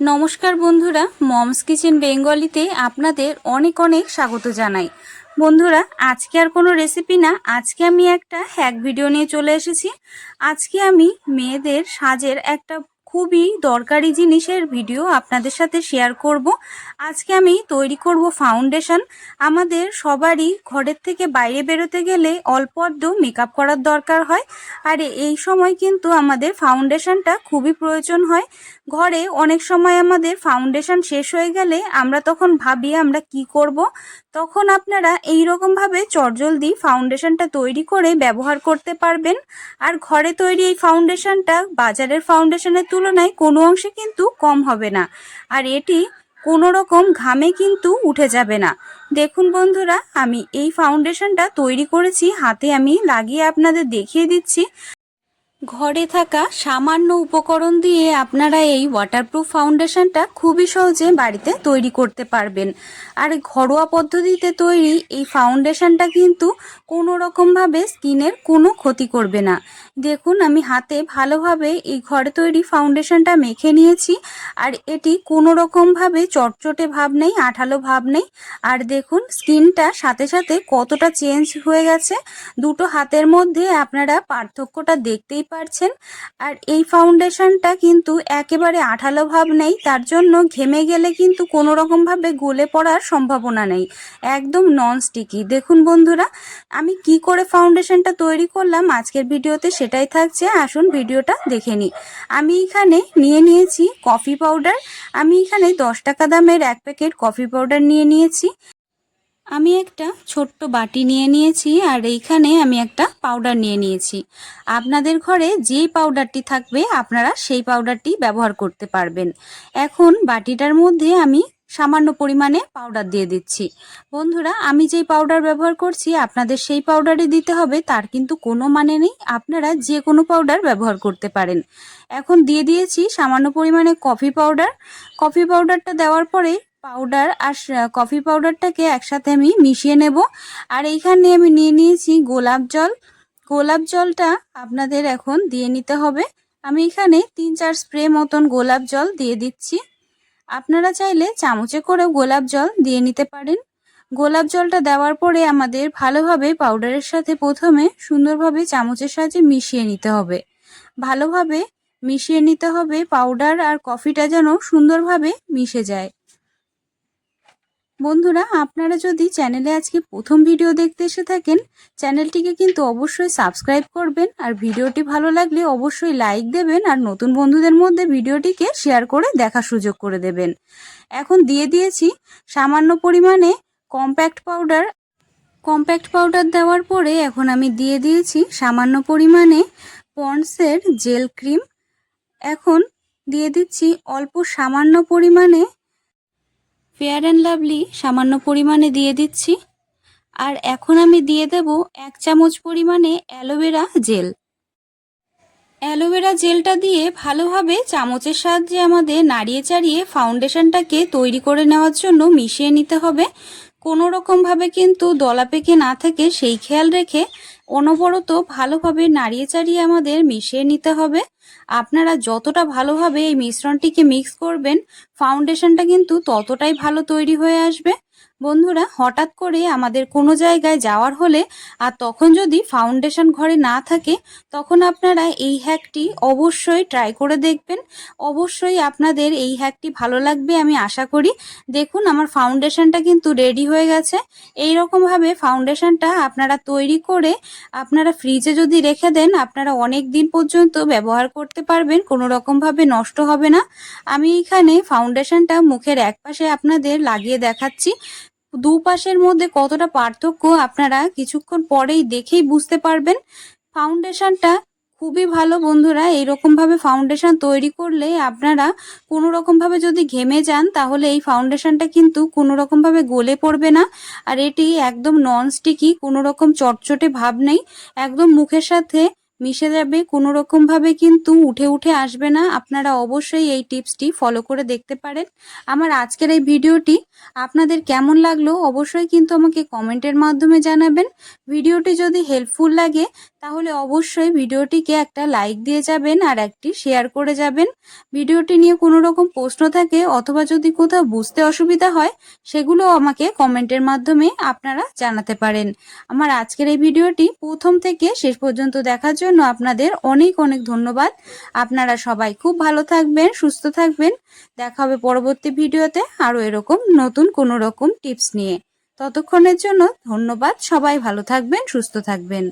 নমস্কার বন্ধুরা, moms kitchen বেঙ্গলিতে আপনাদের অনেক অনেক স্বাগত জানাই। বন্ধুরা, আজকে আর কোনো রেসিপি না, আজকে আমি একটা হ্যাক ভিডিও নিয়ে চলে এসেছি। আজকে আমি মেয়েদের সাজের একটা খুবই দরকারি জিনিসের ভিডিও আপনাদের সাথে শেয়ার করব। আজকে আমি তৈরি করব ফাউন্ডেশন আমাদের সবারই ঘরের থেকে বাইরে বেরোতে গেলে অল্প আধটু মেকআপ করার দরকার হয়। আর এই সময় কিন্তু আমাদের ফাউন্ডেশনটা খুবই প্রয়োজন হয়। ঘরে অনেক সময় আমাদের ফাউন্ডেশন শেষ হয়ে গেলে আমরা তখন ভাবি আমরা কি করব। তখন আপনারা এই রকমভাবে চটজলদি ফাউন্ডেশনটা তৈরি করে ব্যবহার করতে পারবেন। আর ঘরে তৈরি এই ফাউন্ডেশনটা বাজারের ফাউন্ডেশনের তুলনায় কোনো অংশে কিন্তু কম হবে না। আর এটি কোনো রকম ঘামে কিন্তু উঠে যাবে না। দেখুন বন্ধুরা, আমি এই ফাউন্ডেশনটা তৈরি করেছি, হাতে আমি লাগিয়ে আপনাদের দেখিয়ে দিচ্ছি। ঘরে থাকা সামান্য উপকরণ দিয়ে আপনারা এই ওয়াটারপ্রুফ ফাউন্ডেশনটা খুবই সহজে বাড়িতে তৈরি করতে পারবেন। আর ঘরোয়া পদ্ধতিতে তৈরি এই ফাউন্ডেশনটা কিন্তু কোনো রকমভাবে স্কিনের কোনো ক্ষতি করবে না। দেখুন, আমি হাতে ভালোভাবে এই ঘরে তৈরি ফাউন্ডেশনটা মেখে নিয়েছি। আর এটি কোনো রকমভাবে চটচটে ভাব নেই, আঠালো ভাব নেই। আর দেখুন স্কিনটা সাথে সাথে কতটা চেঞ্জ হয়ে গেছে। দুটো হাতের মধ্যে আপনারা পার্থক্যটা দেখতেই পারছেন। আর এই ফাউন্ডেশনটা কিন্তু একেবারে আঠালো ভাব নেই, তার জন্য ঘেমে গেলে কিন্তু কোনো রকমভাবে গলে পড়ার সম্ভাবনা নেই। একদম নন স্টিকি দেখুন বন্ধুরা, আমি কি করে ফাউন্ডেশনটা তৈরি করলাম আজকের ভিডিওতে সেটাই থাকছে, আসুন ভিডিওটা দেখে নিই। আমি এখানে নিয়ে নিয়েছি কফি পাউডার। আমি এখানে দশ টাকা দামের এক প্যাকেট কফি পাউডার নিয়ে নিয়েছি। আমি একটা ছোট্ট বাটি নিয়ে নিয়েছি আর এইখানে আমি একটা পাউডার নিয়ে নিয়েছি। আপনাদের ঘরে যেই পাউডারটি থাকবে, আপনারা সেই পাউডারটি ব্যবহার করতে পারবেন। এখন বাটিটার মধ্যে আমি সামান্য পরিমাণে পাউডার দিয়ে দিচ্ছি। বন্ধুরা, আমি যেই পাউডার ব্যবহার করছি, আপনাদের সেই পাউডারই দিতে হবে, তার কিন্তু কোনো মানে নেই, আপনারা যে কোনো পাউডার ব্যবহার করতে পারেন। এখন দিয়ে দিয়েছি সামান্য পরিমাণে কফি পাউডার কফি পাউডারটা দেওয়ার পরে পাউডার আর কফি পাউডারটাকে একসাথে আমি মিশিয়ে নেব। আর এইখানে আমি নিয়ে নিয়েছি গোলাপ জল। গোলাপ জলটা আপনাদের এখন দিয়ে নিতে হবে। আমি এখানে তিন চার স্প্রে মতন গোলাপ জল দিয়ে দিচ্ছি। আপনারা চাইলে চামচে করেও গোলাপ জল দিয়ে নিতে পারেন। গোলাপ জলটা দেওয়ার পরে আমাদের ভালোভাবে পাউডারের সাথে প্রথমে সুন্দরভাবে চামচের সাহায্যে মিশিয়ে নিতে হবে। ভালোভাবে মিশিয়ে নিতে হবে পাউডার আর কফিটা যেন সুন্দরভাবে মিশে যায়। বন্ধুরা, আপনারা যদি চ্যানেলে আজকে প্রথম ভিডিও দেখতে এসে থাকেন, চ্যানেলটিকে কিন্তু অবশ্যই সাবস্ক্রাইব করবেন আর ভিডিওটি ভালো লাগলে অবশ্যই লাইক দেবেন আর নতুন বন্ধুদের মধ্যে ভিডিওটিকে শেয়ার করে দেখার সুযোগ করে দেবেন। এখন দিয়ে দিয়েছি সামান্য পরিমাণে কম্প্যাক্ট পাউডার। কম্প্যাক্ট পাউডার দেওয়ার পরে এখন আমি দিয়ে দিয়েছি সামান্য পরিমাণে পন্ডসের জেল ক্রিম। এখন দিয়ে দিচ্ছি অল্প সামান্য পরিমাণে ফেয়ার অ্যান্ড লাভলি সামান্য পরিমাণে দিয়ে দিচ্ছি। আর এখন আমি দিয়ে দেব এক চামচ পরিমাণে অ্যালোভেরা জেল। অ্যালোভেরা জেলটা দিয়ে ভালোভাবে চামচের সাহায্যে আমাদের নাড়িয়ে চাড়িয়ে ফাউন্ডেশনটাকে তৈরি করে নেওয়ার জন্য মিশিয়ে নিতে হবে। কোনো রকমভাবে কিন্তু দলা পেকে না থেকে সেই খেয়াল রেখে অনবরত ভালোভাবে নাড়িয়ে চাড়িয়ে আমাদের মিশিয়ে নিতে হবে। আপনারা যতটা ভালোভাবে এই মিশ্রণটিকে মিক্স করবেন ফাউন্ডেশনটা কিন্তু ততটাই ভালো তৈরি হয়ে আসবে। বন্ধুরা, হঠাৎ করে আমাদের কোনো জায়গায় যাওয়ার হলে আর তখন যদি ফাউন্ডেশন ঘরে না থাকে, তখন আপনারা এই হ্যাকটি অবশ্যই ট্রাই করে দেখবেন। অবশ্যই আপনাদের এই হ্যাকটি ভালো লাগবে আমি আশা করি। দেখুন, আমার ফাউন্ডেশনটা কিন্তু রেডি হয়ে গেছে। এই রকমভাবে ফাউন্ডেশনটা আপনারা তৈরি করে আপনারা ফ্রিজে যদি রেখে দেন, আপনারা অনেক দিন পর্যন্ত ব্যবহার করতে পারবেন কোনো রকমভাবে নষ্ট হবে না। আমি এখানে ফাউন্ডেশনটা মুখের একপাশে আপনাদের লাগিয়ে দেখাচ্ছি। দুপাশের মধ্যে কতটা পার্থক্য আপনারা কিছুক্ষণ পরেই দেখেই বুঝতে পারবেন। ফাউন্ডেশনটা খুবই ভালো বন্ধুরা এইরকম ভাবে ফাউন্ডেশন তৈরি করলে আপনারা কোনো রকম ভাবে যদি ঘেমে যান, তাহলে এই ফাউন্ডেশনটা কিন্তু কোনো রকম ভাবে গলে পড়বে না। আর এটি একদম নন স্টিকি কোনো রকম চটচটে ভাব নেই। একদম মুখের সাথে মিশে যাবে কোনো রকম ভাবে কিন্তু উঠে উঠে আসবে না। আপনারা অবশ্যই এই টিপসটি ফলো করে দেখতে পারেন। আমার আজকের এই ভিডিওটি আপনাদের কেমন লাগল অবশ্যই কিন্তু আমাকে কমেন্টের মাধ্যমে জানাবেন। ভিডিওটি যদি হেল্পফুল লাগে তাহলে অবশ্যই ভিডিওটিকে একটা লাইক দিয়ে যাবেন আর একটি শেয়ার করে যাবেন। ভিডিওটি নিয়ে কোনো রকম প্রশ্ন থাকে অথবা যদি কোথাও বুঝতে অসুবিধা হয়, সেগুলো আমাকে কমেন্টের মাধ্যমে আপনারা জানাতে পারেন। আমার আজকের এই ভিডিওটি প্রথম থেকে শেষ পর্যন্ত দেখার জন্য আপনাদের অনেক অনেক ধন্যবাদ। আপনারা সবাই খুব ভালো থাকবেন, সুস্থ থাকবেন। দেখা হবে পরবর্তী ভিডিওতে আরও এরকম নতুন কোনো রকম টিপস নিয়ে। ততক্ষণের জন্য ধন্যবাদ, সবাই ভালো থাকবেন, সুস্থ থাকবেন।